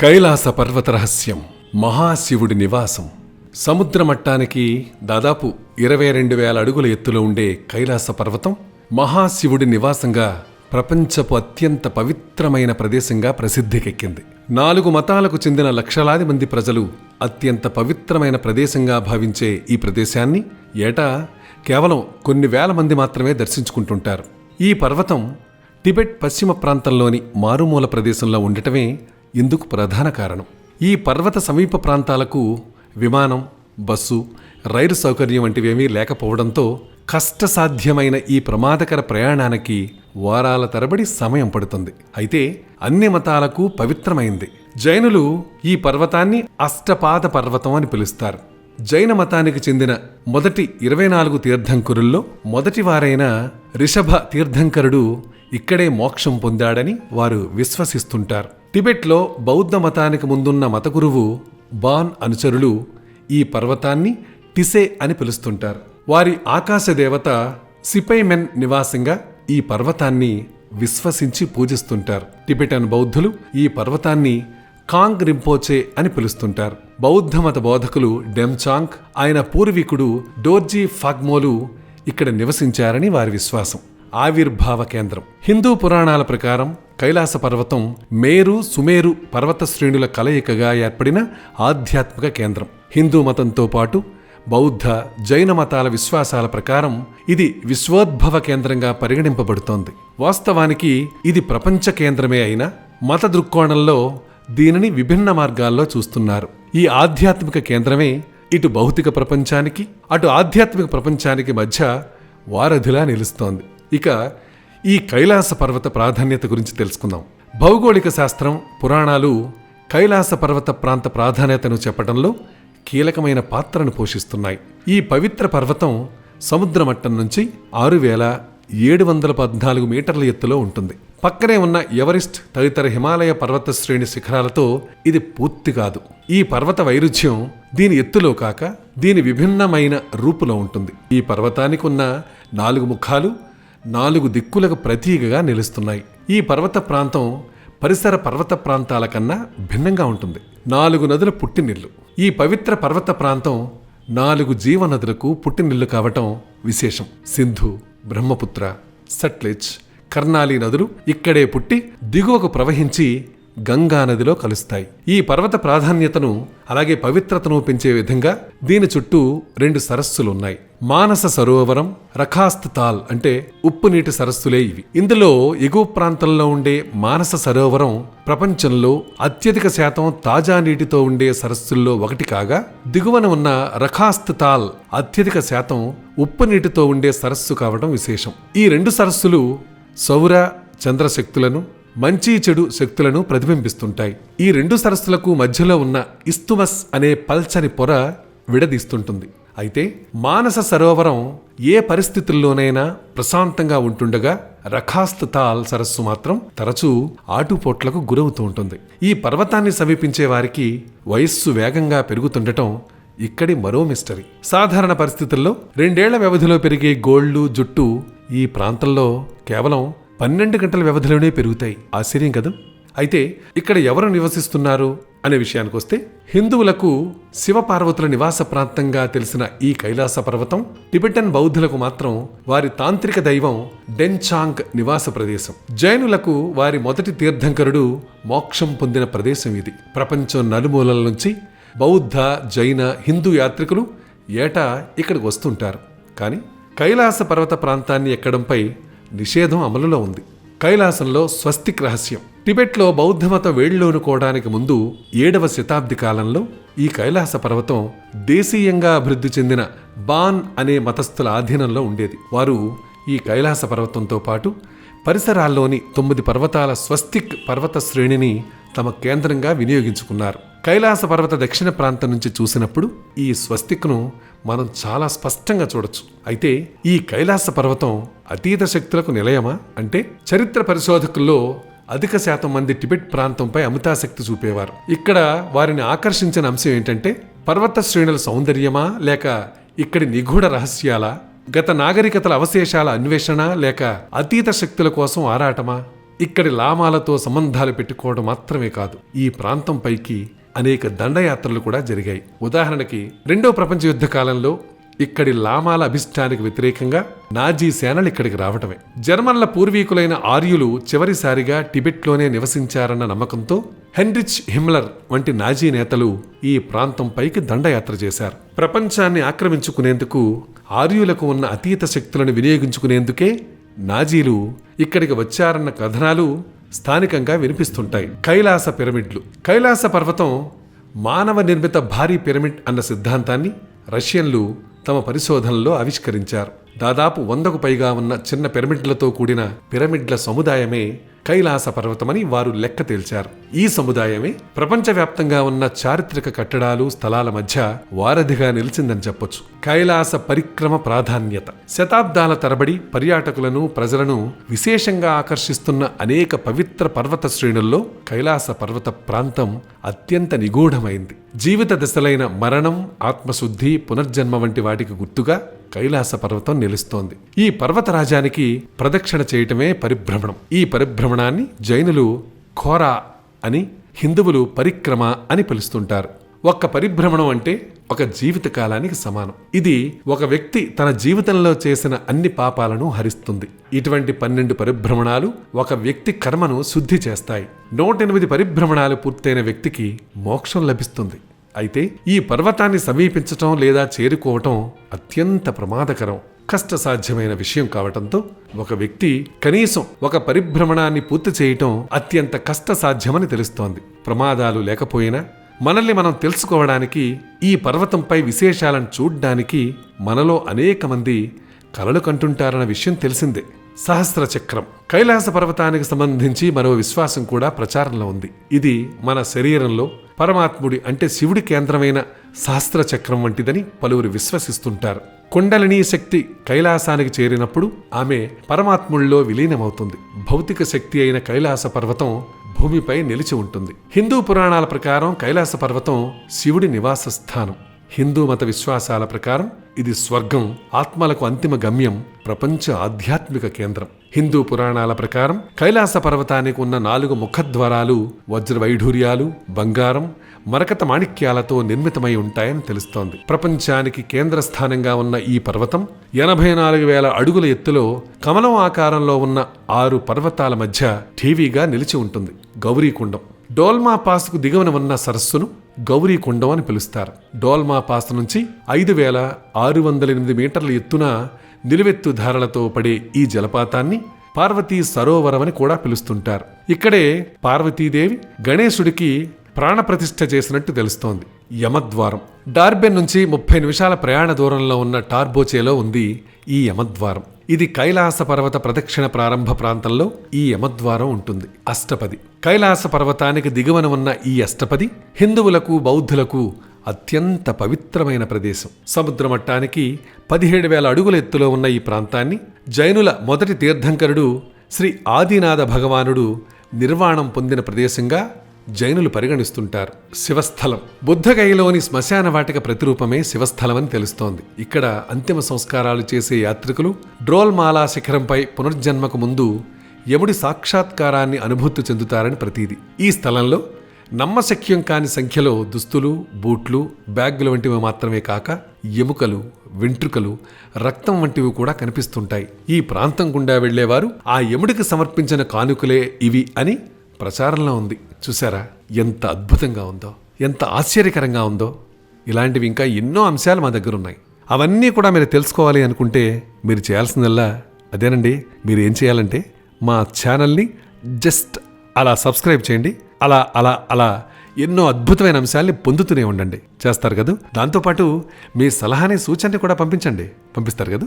కైలాస పర్వత రహస్యం మహాశివుడి నివాసం. సముద్ర మట్టానికి దాదాపు ఇరవై రెండు వేల అడుగుల ఎత్తులో ఉండే కైలాస పర్వతం మహాశివుడి నివాసంగా ప్రపంచపు అత్యంత పవిత్రమైన ప్రదేశంగా ప్రసిద్ధికెక్కింది. నాలుగు మతాలకు చెందిన లక్షలాది మంది ప్రజలు అత్యంత పవిత్రమైన ప్రదేశంగా భావించే ఈ ప్రదేశాన్ని ఏటా కేవలం కొన్ని వేల మంది మాత్రమే దర్శించుకుంటుంటారు. ఈ పర్వతం టిబెట్ పశ్చిమ ప్రాంతంలోని మారుమూల ప్రదేశంలో ఉండటమే ఇందుకు ప్రధాన కారణం? ఈ పర్వత సమీప ప్రాంతాలకు విమానం బస్సు రైలు సౌకర్యం వంటివేమీ లేకపోవడంతో కష్టసాధ్యమైన ఈ ప్రమాదకర ప్రయాణానికి వారాల తరబడి సమయం పడుతుంది. అయితే అన్ని మతాలకు పవిత్రమైంది. జైనులు ఈ పర్వతాన్ని అష్టపాద పర్వతం అని పిలుస్తారు. జైన మతానికి చెందిన మొదటి ఇరవై నాలుగు తీర్థంకరుల్లో మొదటి వారైన రిషభ తీర్థంకరుడు ఇక్కడే మోక్షం పొందాడని వారు విశ్వసిస్తుంటారు. టిబెట్లో బౌద్ధ మతానికి ముందున్న మతగురువు బాన్ అనుచరులు ఈ పర్వతాన్ని టిసే అని పిలుస్తుంటారు. వారి ఆకాశ దేవత సిపైమెన్ నివాసంగా ఈ పర్వతాన్ని విశ్వసించి పూజిస్తుంటారు. టిబెటన్ బౌద్ధులు ఈ పర్వతాన్ని కాంగ్ రింపోచే అని పిలుస్తుంటారు. బౌద్ధ మత బోధకులు డెమ్చాంగ్ ఆయన పూర్వీకుడు డోర్జీ ఫాగ్మోలు ఇక్కడ నివసించారని వారి విశ్వాసం. ఆవిర్భావ కేంద్రం. హిందూ పురాణాల ప్రకారం కైలాస పర్వతం మేరు సుమేరు పర్వత శ్రేణుల కలయికగా ఏర్పడిన ఆధ్యాత్మిక కేంద్రం. హిందూ మతంతో పాటు బౌద్ధ జైన మతాల విశ్వాసాల ప్రకారం ఇది విశ్వోద్భవ కేంద్రంగా పరిగణింపబడుతోంది. వాస్తవానికి ఇది ప్రపంచ కేంద్రమే అయినా మత దృక్కోణంలో దీనిని విభిన్న మార్గాల్లో చూస్తున్నారు. ఈ ఆధ్యాత్మిక కేంద్రమే ఇటు భౌతిక ప్రపంచానికి అటు ఆధ్యాత్మిక ప్రపంచానికి మధ్య వారధిలా నిలుస్తోంది. ఇక ఈ కైలాస పర్వత ప్రాధాన్యత గురించి తెలుసుకుందాం. భౌగోళిక శాస్త్రం పురాణాలు కైలాస పర్వత ప్రాంత ప్రాధాన్యతను చెప్పడంలో కీలకమైన పాత్రను పోషిస్తున్నాయి. ఈ పవిత్ర పర్వతం సముద్ర మట్టం నుంచి ఆరు వేల ఏడు వందల పద్నాలుగు మీటర్ల ఎత్తులో ఉంటుంది. పక్కనే ఉన్న ఎవరెస్ట్ తదితర హిమాలయ పర్వత శ్రేణి శిఖరాలతో ఇది పూర్తి కాదు. ఈ పర్వత వైరుధ్యం దీని ఎత్తులో కాక దీని విభిన్నమైన రూపులో ఉంటుంది. ఈ పర్వతానికి ఉన్న నాలుగు ముఖాలు నాలుగు దిక్కులకు ప్రతీకగా నిలుస్తున్నాయి. ఈ పర్వత ప్రాంతం పరిసర పర్వత ప్రాంతాల కన్నా భిన్నంగా ఉంటుంది. నాలుగు నదుల పుట్టినిల్లు. ఈ పవిత్ర పర్వత ప్రాంతం నాలుగు జీవనదులకు పుట్టినిల్లు కావటం విశేషం. సింధు బ్రహ్మపుత్ర సట్లెజ్ కర్ణాలి నదులు ఇక్కడే పుట్టి దిగువకు ప్రవహించి గంగా నదిలో కలుస్తాయి. ఈ పర్వత ప్రాధాన్యతను అలాగే పవిత్రతను పెంచే విధంగా దీని చుట్టూ రెండు సరస్సులు ఉన్నాయి మానస సరోవరం రఖాస్త్ తాల్ అంటే ఉప్పు నీటి సరస్సులే ఇవి. ఇందులో ఎగువ ప్రాంతంలో ఉండే మానస సరోవరం ప్రపంచంలో అత్యధిక శాతం తాజా నీటితో ఉండే సరస్సుల్లో ఒకటి కాగా దిగువన ఉన్న రఖాస్త్ తాల్ అత్యధిక శాతం ఉప్పు నీటితో ఉండే సరస్సు కావడం విశేషం. ఈ రెండు సరస్సులు సౌర చంద్రశక్తులను మంచి చెడు శక్తులను ప్రతిబింబిస్తుంటాయి. ఈ రెండు సరస్సులకు మధ్యలో ఉన్న ఇస్తుమస్ అనే పల్చని పొర విడదీస్తుంటుంది. అయితే మానస సరోవరం ఏ పరిస్థితుల్లోనైనా ప్రశాంతంగా ఉంటుండగా రఖాస్త్ తాల్ సరస్సు మాత్రం తరచూ ఆటుపోట్లకు గురవుతూ ఉంటుంది. ఈ పర్వతాన్ని సమీపించే వారికి వయస్సు వేగంగా పెరుగుతుండటం ఇక్కడి మరో మిస్టరీ. సాధారణ పరిస్థితుల్లో రెండేళ్ళ వ్యవధిలో పెరిగే గోళ్ళు జుట్టు ఈ ప్రాంతంలో కేవలం పన్నెండు గంటల వ్యవధిలోనే పెరుగుతాయి. ఆశ్చర్యం కదా? అయితే ఇక్కడ ఎవరు నివసిస్తున్నారు అనే విషయానికి వస్తే హిందువులకు శివపార్వతుల నివాస ప్రాంతంగా తెలిసిన ఈ కైలాస పర్వతం టిబెటన్ బౌద్ధులకు మాత్రం వారి తాంత్రిక దైవం డెన్చాంగ్ నివాస ప్రదేశం. జైనులకు వారి మొదటి తీర్థంకరుడు మోక్షం పొందిన ప్రదేశం ఇది. ప్రపంచం నలుమూలల నుంచి బౌద్ధ జైన హిందూ యాత్రికులు ఏటా ఇక్కడికి వస్తుంటారు. కానీ కైలాస పర్వత ప్రాంతాన్ని ఎక్కడంపై నిషేధం అమలులో ఉంది. కైలాసంలో స్వస్తిక్ రహస్యం. టిబెట్లో బౌద్ధమత వేళ్ళోనుకోవడానికి ముందు ఏడవ శతాబ్ది కాలంలో ఈ కైలాస పర్వతం దేశీయంగా అభివృద్ధి చెందిన బాన్ అనే మతస్థుల ఆధీనంలో ఉండేది. వారు ఈ కైలాస పర్వతంతో పాటు పరిసరాల్లోని తొమ్మిది పర్వతాల స్వస్తిక్ పర్వత శ్రేణిని తమ కేంద్రంగా వినియోగించుకున్నారు. కైలాస పర్వత దక్షిణ ప్రాంతం నుంచి చూసినప్పుడు ఈ స్వస్తిక్ను మనం చాలా స్పష్టంగా చూడొచ్చు. అయితే ఈ కైలాస పర్వతం అతీత శక్తులకు నిలయమా? అంటే చరిత్ర పరిశోధకుల్లో అధిక శాతం మంది టిబెట్ ప్రాంతంపై అమితాశక్తి చూపేవారు. ఇక్కడ వారిని ఆకర్షించిన అంశం ఏంటంటే పర్వత శ్రేణుల సౌందర్యమా? లేక ఇక్కడి నిగూఢ రహస్యాల? గత నాగరికతల అవశేషాల అన్వేషణ? లేక అతీత శక్తుల కోసం ఆరాటమా? ఇక్కడి లామాలతో సంబంధాలు పెట్టుకోవడం మాత్రమే కాదు. ఈ ప్రాంతం పైకి అనేక దండయాత్రలు కూడా జరిగాయి. ఉదాహరణకి రెండో ప్రపంచ యుద్ధ కాలంలో ఇక్కడి లామాల అభిష్టానికి వ్యతిరేకంగా నాజీ సేనలు ఇక్కడికి రావటమే. జర్మన్ల పూర్వీకులైన ఆర్యులు చివరిసారిగా టిబెట్లోనే నివసించారన్న నమ్మకంతో హెన్రిచ్ హిమ్లర్ వంటి నాజీ నేతలు ఈ ప్రాంతంపైకి దండయాత్ర చేశారు. ప్రపంచాన్ని ఆక్రమించుకునేందుకు ఆర్యులకు ఉన్న అతీత శక్తులను వినియోగించుకునేందుకే నాజీలు ఇక్కడికి వచ్చారన్న కథనాలు స్థానికంగా వినిపిస్తుంటాయి. కైలాస పిరమిడ్లు. కైలాస పర్వతం మానవ నిర్మిత భారీ పిరమిడ్ అన్న సిద్ధాంతాన్ని రష్యన్లు తమ పరిశోధనలో ఆవిష్కరించారు. దాదాపు వందకు పైగా ఉన్న చిన్న పిరమిడ్లతో కూడిన పిరమిడ్ల సముదాయమే కైలాస పర్వతమని వారు లెక్క తేల్చారు. ఈ సముదాయమే ప్రపంచవ్యాప్తంగా ఉన్న చారిత్రక కట్టడాలు స్థలాల మధ్య వారధిగా నిలిచిందని చెప్పొచ్చు. కైలాస పరిక్రమ ప్రాధాన్యత. శతాబ్దాల తరబడి పర్యాటకులను ప్రజలను విశేషంగా ఆకర్షిస్తున్న అనేక పవిత్ర పర్వత శ్రేణుల్లో కైలాస పర్వత ప్రాంతం అత్యంత నిగూఢమైంది. జీవిత దశలైన మరణం ఆత్మశుద్ధి పునర్జన్మ వంటి వాటికి గుర్తుగా కైలాస పర్వతం నిలుస్తోంది. ఈ పర్వతరాజానికి ప్రదక్షిణ చేయటమే పరిభ్రమణం. ఈ పరిభ్రమణాన్ని జైనులు ఖోరా అని హిందువులు పరిక్రమ అని పిలుస్తుంటారు. ఒక్క పరిభ్రమణం అంటే ఒక జీవిత కాలానికి సమానం. ఇది ఒక వ్యక్తి తన జీవితంలో చేసిన అన్ని పాపాలను హరిస్తుంది. ఇటువంటి పన్నెండు పరిభ్రమణాలు ఒక వ్యక్తి కర్మను శుద్ధి చేస్తాయి. నూట ఎనిమిది పరిభ్రమణాలు పూర్తయిన వ్యక్తికి మోక్షం లభిస్తుంది. అయితే ఈ పర్వతాన్ని సమీపించటం లేదా చేరుకోవటం అత్యంత ప్రమాదకరం కష్టసాధ్యమైన విషయం కావటంతో ఒక వ్యక్తి కనీసం ఒక పరిభ్రమణాన్ని పూర్తి చేయటం అత్యంత కష్టసాధ్యమని తెలుస్తోంది. ప్రమాదాలు లేకపోయినా మనల్ని మనం తెలుసుకోవడానికి ఈ పర్వతంపై విశేషాలను చూడ్డానికి మనలో అనేక మంది కలలు కంటుంటారన్న విషయం తెలిసిందే. సహస్ర చక్రం కైలాస పర్వతానికి సంబంధించి మరో విశ్వాసం కూడా ప్రచారంలో ఉంది. ఇది మన శరీరంలో పరమాత్ముడి అంటే శివుడి కేంద్రమైన సహస్ర చక్రం వంటిదని పలువురు విశ్వసిస్తుంటారు. కుండలినీ శక్తి కైలాసానికి చేరినప్పుడు ఆమె పరమాత్ముల్లో విలీనమవుతుంది. భౌతిక శక్తి అయిన కైలాస పర్వతం భూమిపై నిలిచి ఉంటుంది. హిందూ పురాణాల ప్రకారం కైలాస పర్వతం శివుడి నివాస స్థానం హిందూ మత విశ్వాసాల ప్రకారం ఇది స్వర్గం ఆత్మలకు అంతిమ గమ్యం ప్రపంచ ఆధ్యాత్మిక కేంద్రం. హిందూ పురాణాల ప్రకారం కైలాస పర్వతానికి ఉన్న నాలుగు ముఖద్వారాలు వజ్రవైఢూర్యాలు బంగారం మరకత మాణిక్యాలతో నిర్మితమై ఉంటాయని తెలుస్తోంది. ప్రపంచానికి కేంద్ర స్థానంగా ఉన్న ఈ పర్వతం ఎనభై నాలుగు వేల అడుగుల ఎత్తులో కమలం ఆకారంలో ఉన్న ఆరు పర్వతాల మధ్య ఠీవీగా నిలిచి ఉంటుంది. గౌరీకుండం. డోల్మా పాస్కు దిగువన ఉన్న సరస్సును గౌరీకుండం అని పిలుస్తారు. డోల్మా పాస్ నుంచి ఐదు వేల ఆరు వందల ఎనిమిది మీటర్ల ఎత్తున నిలువెత్తు ధారలతో పడే ఈ జలపాతాన్ని పార్వతీ సరోవరం అని కూడా పిలుస్తుంటారు. ఇక్కడే పార్వతీదేవి గణేశుడికి ప్రాణప్రతిష్ఠ చేసినట్టు తెలుస్తోంది. యమద్వారం. డార్బెన్ నుంచి ముప్పై నిమిషాల ప్రయాణ దూరంలో ఉన్న టార్బోచేలో ఉంది ఈ యమద్వారం. ఇది కైలాస పర్వత ప్రదక్షిణ ప్రారంభ ప్రాంతంలో ఈ యమద్వారం ఉంటుంది. అష్టపది. కైలాస పర్వతానికి దిగువన ఉన్న ఈ అష్టపది హిందువులకు బౌద్ధులకు అత్యంత పవిత్రమైన ప్రదేశం. సముద్ర మట్టానికి పదిహేడు వేల అడుగుల ఎత్తులో ఉన్న ఈ ప్రాంతాన్ని జైనుల మొదటి తీర్థంకరుడు శ్రీ ఆదినాథ భగవానుడు నిర్వాణం పొందిన ప్రదేశంగా జైనులు పరిగణిస్తుంటారు. శివస్థలం. బుద్ధగయలోని శ్మశాన వాటిక ప్రతిరూపమే శివస్థలం అని తెలుస్తోంది. ఇక్కడ అంతిమ సంస్కారాలు చేసే యాత్రికులు డ్రోల్మాలా శిఖరంపై పునర్జన్మకు ముందు యముడి సాక్షాత్కారాన్ని అనుభూతి చెందుతారని ప్రతీది. ఈ స్థలంలో నమ్మశక్యం కాని సంఖ్యలో దుస్తులు బూట్లు బ్యాగులు వంటివి మాత్రమే కాక ఎముకలు వెంట్రుకలు రక్తం వంటివి కూడా కనిపిస్తుంటాయి. ఈ ప్రాంతం గుండా వెళ్ళేవారు ఆ యముడికి సమర్పించిన కానుకలే ఇవి అని ప్రచారంలో ఉంది. చూసారా? ఎంత అద్భుతంగా ఉందో ఎంత ఆశ్చర్యకరంగా ఉందో. ఇలాంటివి ఇంకా ఎన్నో అంశాలు మా దగ్గర ఉన్నాయి. అవన్నీ కూడా మీరు తెలుసుకోవాలి అనుకుంటే మీరు చేయాల్సిందల్లా అదేనండి. మీరు ఏం చేయాలంటే మా ఛానల్ని జస్ట్ అలా సబ్స్క్రైబ్ చేయండి. అలా అలా అలా ఎన్నో అద్భుతమైన అంశాల్ని పొందుతూనే ఉండండి. చేస్తారు కదా? దాంతోపాటు మీ సలహాని సూచనని కూడా పంపించండి. పంపిస్తారు కదా?